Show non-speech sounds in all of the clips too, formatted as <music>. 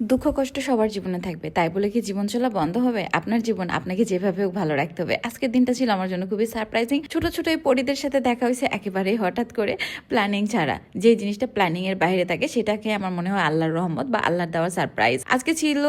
দুঃখ কষ্ট সবার জীবনে থাকবে। তাই বলে কি জীবন চলা বন্ধ হবে? আপনার জীবন আপনাকে যেভাবে হোক ভালো রাখতে হবে। আজকের দিনটা ছিল আমার জন্য খুবই সারপ্রাইজিং ছোট ছোট এই পরিদের সাথে দেখা হয়েছে একেবারেই হঠাৎ করে প্ল্যানিং ছাড়া। যে জিনিসটা প্ল্যানিং এর বাইরে থাকে সেটাকে আমার মনে হয় আল্লাহর রহমত বা আল্লাহর দেওয়া সারপ্রাইজ আজকে ছিল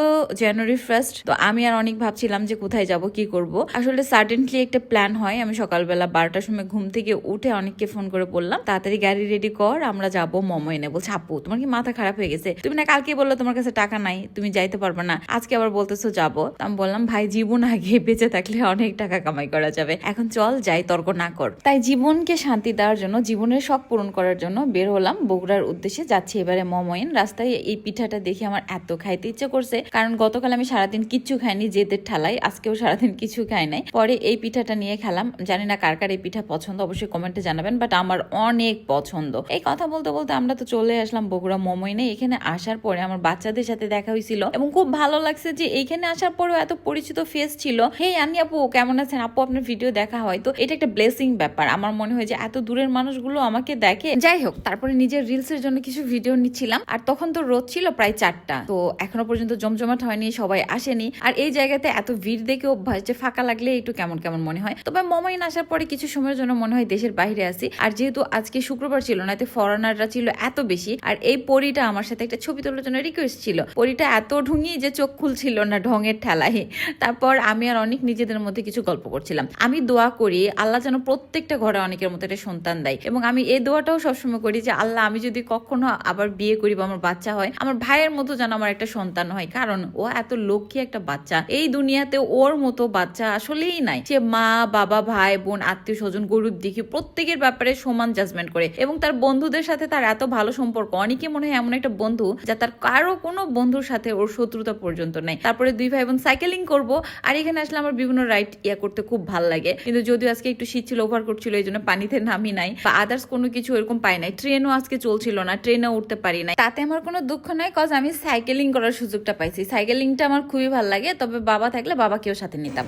জানুয়ারি ফার্স্ট তো আমি আর অনেক ভাবছিলাম যে কোথায় যাব, কি করব। আসলে সার্টেনলি একটা প্ল্যান হয়। আমি সকালবেলা বারোটার সময় ঘুম থেকে উঠে অনেককে ফোন করে বললাম, তাড়াতাড়ি গাড়ি রেডি কর, আমরা যাব মোমো এনে। বলছে, আপু, তোমার কি মাথা খারাপ হয়ে গেছে? তুমি না কালকে বলল তোমার কাছে টাকা নাই, তুমি যাইতে পারবে না। আজকে আবার বলতেছো যাব। আমি বললাম, ভাই, জীবন আগে বেঁচে থাকলে অনেক টাকা কামাই করা যাবে। এখন চল যাই, তর্ক না কর। তাই জীবনকে শান্তি দেওয়ার জন্য, জীবনের শখ পূরণ করার জন্য বের হলাম বগুড়ার উদ্দেশ্যে। যাচ্ছি এবারে মমইন রাস্তায়। এই পিঠাটা দেখে আমার এত খাইতে ইচ্ছে করছে। কারণ গতকাল আমি সারাদিন কিচ্ছু খাইনি, জেদের ঠালাই আজকেও সারাদিন কিছু খাই নাই। পরে এই পিঠাটা নিয়ে খেলাম। জানি না কার কার এই পিঠা পছন্দ, অবশ্যই কমেন্টে জানাবেন, বাট আমার অনেক পছন্দ। এই কথা বলতে বলতে আমরা তো চলে আসলাম বগুড়া মমইনে। এখানে আসার পরে আমার বাচ্চাদের সাথে দেখা হয়েছিল। এবং খুব ভালো লাগছে যে এইখানে আসার পরেও এত পরিচিত ফেস ছিল। হে আনি আপু, কেমন আছেন? আপু, আপনার ভিডিও দেখা হয়। তো এটা একটা ব্লেসিং ব্যাপার। আমার মনে হয় যে এত দূরের মানুষগুলো আমাকে দেখে। যাই হোক, তারপরে নিজের রিলস এর জন্য কিছু ভিডিও নিচ্ছিলাম। আর তখন তো রোদ ছিল প্রায় চারটা। তো এখনও পর্যন্ত জমজমাট হয়নি, সবাই আসেনি। আর এই জায়গাতে এত ভিড় দেখে অভ্যাস যে ফাঁকা লাগলে একটু কেমন কেমন মনে হয়। তবে মমাইন আসার পরে কিছু সময়ের জন্য মনে হয় দেশের বাইরে আসি আর যেহেতু আজকে শুক্রবার ছিল না, এতে ফরেনাররা ছিল এত বেশি। আর এই পরিটা আমার সাথে একটা ছবি তোলার জন্য রিকোয়েস্ট ছিল। পরিটা এত ঢুঙি যে চোখ খুলছিল না ঢঙের ঠেলায়। তারপর আমি আর অনেক নিজেদের মধ্যে কিছু গল্প করছিলাম। আমি দোয়া করি, আল্লাহ যেন প্রত্যেকটা ঘরে অনেকের মতো একটা সন্তান দেয় এবং আমি এই দোয়াটাও সবসময় করি যে, আল্লাহ, আমি যদি কখনো আবার বিয়ে করি বা আমার বাচ্চা হয়, আমার ভাইয়ের মতো যেন আমার একটা সন্তান হয়। কারণ ও এত লক্ষ্মী একটা বাচ্চা। এই দুনিয়াতে ওর মতো বাচ্চা আসলেই নাই। সে মা, বাবা, ভাই, বোন, আত্মীয় স্বজন গরুর দিকে প্রত্যেকের ব্যাপারে সমান জাজমেন্ট করে এবং তার বন্ধুদের সাথে তার এত ভালো সম্পর্ক। অনেকে মনে হয় এমন একটা বন্ধু যা তার কারও কোনো বন্ধুর সাথে ওর শত্রুতা পর্যন্ত নেই। তারপরে দুই ভাই বোন সাইকেলিং করব আর এখানে আসলে আমার বিভিন্ন রাইড ইয়া করতে খুব ভালো লাগে। কিন্তু যদিও আজকে একটু শীত ছিল ওভার করছিল এই জন্য পানিতে নামি নাই। বা আদার্স কোনো কিছু এরকম পাই নাই। ট্রেনও আজকে চলছিল না ট্রেনেও উঠতে পারি নাই। তাতে আমার কোনো দুঃখ নাই কজ আমি সাইকেলিং করার সুযোগটা পাইছি। সাইকেলিংটা আমার খুবই ভালো লাগে তবে বাবা থাকলে বাবাকেও সাথে নিতাম।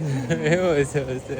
<laughs> হয়েছে হয়েছে।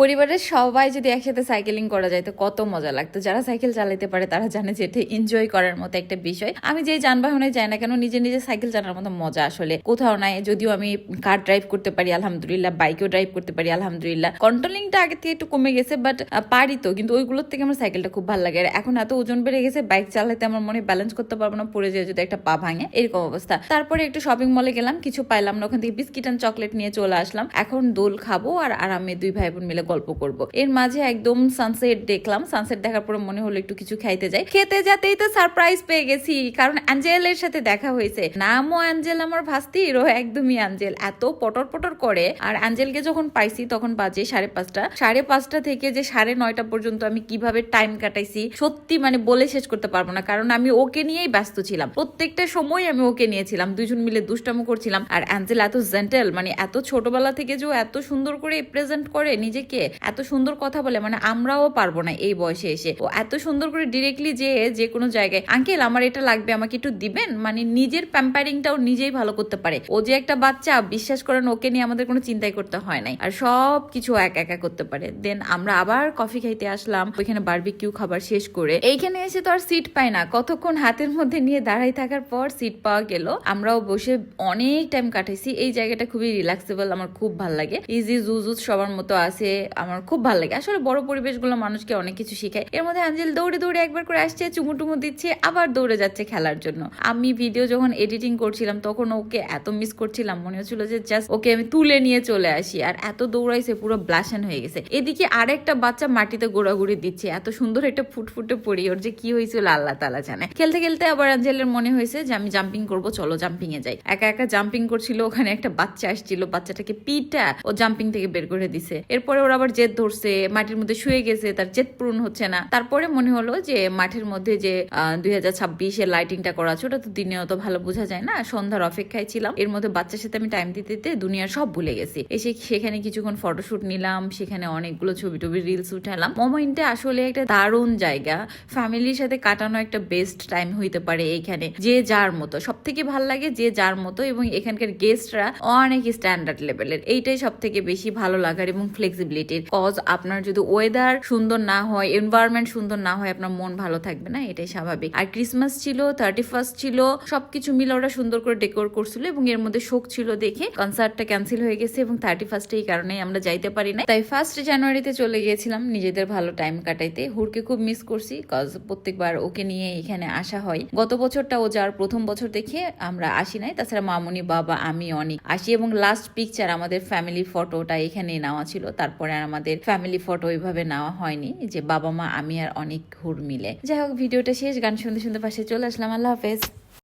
পরিবারের সবাই যদি একসাথে সাইকেলিং করা যায়, তো কত মজা লাগতো। যারা সাইকেল চালাতে পারে, তারা জানে যে এটা এনজয় করার মতো একটা বিষয়। আমি যে যানবাহনে যাই না কেন, নিজে নিজে সাইকেল চালানোর মতো মজা আসলে কোথাও নাই। যদিও আমি কার ড্রাইভ করতে পারি, আলহামদুলিল্লাহ। বাইকেও ড্রাইভ করতে পারি, আলহামদুলিল্লাহ। কন্ট্রোলিংটা আগে থেকে একটু কমে গেছে বাট পারি তো। কিন্তু ওইগুলোর থেকে আমার সাইকেলটা খুব ভালো লাগে। আর এখন এত ওজন বেড়ে গেছে বাইক চালাতে আমার মনে ব্যালেন্স করতে পারব না, পড়ে যায় যদি একটা পা ভাঙে, এরকম অবস্থা। তারপরে একটু শপিং মলে গেলাম, কিছু পাইলাম না, ওখান থেকে বিস্কিট অ্যান্ড চকলেট নিয়ে চলে আসলাম। এখন দোল খাব আর আরামে দুই ভাই বোন মিলে গল্প করব। এর মাঝে একদম সানসেট দেখলাম। সানসেট দেখার পরে মনে হলো একটু কিছু খাইতে যাই। খেতে যেতেই তো সারপ্রাইজ পেয়ে গেছি, কারণ অ্যাঞ্জেলের সাথে দেখা হয়েছে। নামও অ্যাঞ্জেল আমার ভাস্তি ও একদমই অ্যাঞ্জেল। এত পটর পটর করে। আর অ্যাঞ্জেলকে যখন পাইছি, তখন বাজে সাড়ে পাঁচটা। সাড়ে পাঁচটা থেকে যে সাড়ে নয়টা পর্যন্ত আমি কীভাবে টাইম কাটাইছি, সত্যি মানে বলে শেষ করতে পারব না। কারণ আমি ওকে নিয়েই ব্যস্ত ছিলাম। প্রত্যেকটা সময় আমি ওকে নিয়েছিলাম। দুজন মিলে দুষ্টামো করছিলাম। আর অ্যাঞ্জেল এত জেন্টেল মানে এত ছোটবেলা থেকে যে এত সুন্দর করে প্রেজেন্ট করে নিজেকে এত সুন্দর কথা বলে মানে আমরাও পারব না এই বয়সে এসে। ও এত সুন্দর করে ডিরেক্টলি যে যে কোনো জায়গায়, আঙ্কেল, আমার এটা লাগবে, আমাকে একটু দিবেন? মানে নিজের প্যাম্পারিংটাও নিজেই ভালো করতে পারে। ও যে একটা বাচ্চা, বিশ্বাস করেন, ওকে নিয়ে আমাদের কোনো চিন্তাই করতে হয় নাই। আর সব কিছু এক একা করতে পারে। দেন আমরা আবার কফি খাইতে আসলাম, ওইখানে বারবিকিউ খাবার শেষ করে। এইখানে এসে তো আর সিট পাই না। কতক্ষণ হাতের মধ্যে নিয়ে দাঁড়াই থাকার পর সিট পাওয়া গেল। আমরাও বসে অনেক টাইম কাটাইছি। এই জায়গাটা খুবই রিল্যাক্সেবল আমার খুব ভালো লাগে। ইজি জুজুজ সবার মতো আছে। আমার খুব ভালো লাগে। আসলে বড় পরিবেশগুলো মানুষকে অনেক কিছু শেখায়। এর মধ্যে আঞ্জেল দৌড়ে দৌড়ে একবার করে আসছে, চুমু টুমু দিচ্ছে, আবার দৌড়ে যাচ্ছে খেলার জন্য। আমি ভিডিও যখন এডিটিং করছিলাম, তখন ওকে এত মিস করছিলাম, মনে হচ্ছিল যে জাস্ট ওকে আমি তুলে নিয়ে চলে আসি। আর এত দৌড়াইছে, পুরো ব্লাশন হয়ে গেছে। এদিকে আরেকটা বাচ্চা মাটিতে গোড়াগুড়ি দিচ্ছে, এত সুন্দর একটা ফুটফুটে পড়ি ওর যে কি হয়েছিল আল্লাহ তালা জানে। খেলতে খেলতে আবার আঞ্জেলের মনে হয়েছে যে আমি জাম্পিং করব, চলো জাম্পিং এ যাই। একা একা জাম্পিং করছিল, ওখানে একটা বাচ্চা আসছিল, বাচ্চাটাকে পিটা, ও জাম্পিং থেকে বের করে দিছে। এরপরে ওর আবার জেদ ধরছে, মাটির মধ্যে শুয়ে গেছে, তার জেদ পূরণ হচ্ছে না। তারপরে মনে হলো যে মাঠের মধ্যে যে দুই হাজার ছাব্বিশের লাইটিংটা করা আছে, ওটা তো দিনে অত ভালো বোঝা যায় না। সন্ধ্যার অপেক্ষায় ছিলাম। এর মধ্যে বাচ্চার সাথে আমি টাইম দিতে দিতে দুনিয়ার সব ভুলে গেছি। এসে সেখানে কিছুক্ষণ ফটোশুট নিলাম, সেখানে অনেকগুলো ছবি টবি রিলস উঠালাম। মোমেন্টে আসলে একটা দারুণ জায়গা। ফ্যামিলির সাথে কাটানো একটা বেস্ট টাইম হইতে পারে এইখানে যে যার মতো। সব থেকে ভালো লাগে যে যার মতো এবং এখানকার গেস্টরা অনেক স্ট্যান্ডার্ড লেভেলের এইটাই সব থেকে বেশি ভালো লাগার এবং ফ্লেক্সিবল রেসপন্সিবিলিটির কজ আপনার যদি ওয়েদার সুন্দর না হয় এনভায়রনমেন্ট সুন্দর না হয়, আপনার মন ভালো থাকবে না, এটাই স্বাভাবিক। আর ক্রিসমাস ছিল থার্টি ফার্স্ট ছিল, সবকিছু মিলে ওরা সুন্দর করে ডেকোর করছিল এবং এর মধ্যে শোক ছিল দেখে কনসার্টটা ক্যান্সেল হয়ে গেছে এবং থার্টি ফার্স্টে এই কারণে আমরা যাইতে পারি না তাই ফার্স্ট জানুয়ারিতে চলে গিয়েছিলাম নিজেদের ভালো টাইম কাটাইতে। হুরকে খুব মিস করছি কজ প্রত্যেকবার ওকে নিয়ে এখানে আসা হয়। গত বছরটা ও যার প্রথম বছর দেখে আমরা আসি নাই, তাছাড়া মামুনি, বাবা, আমি, অনেক। আসি এবং লাস্ট পিকচার আমাদের ফ্যামিলি ফটোটা এখানে নেওয়া ছিল, তারপরে আর আমাদের ফ্যামিলি ফটো ওইভাবে নেওয়া হয়নি, যে বাবা মা আমি আর অনেক ঘুর মিলে। যাই হোক, ভিডিওটা শেষ, গান শুনতে শুনতে পাশে চলে আসলাম। আল্লাহ হাফেজ।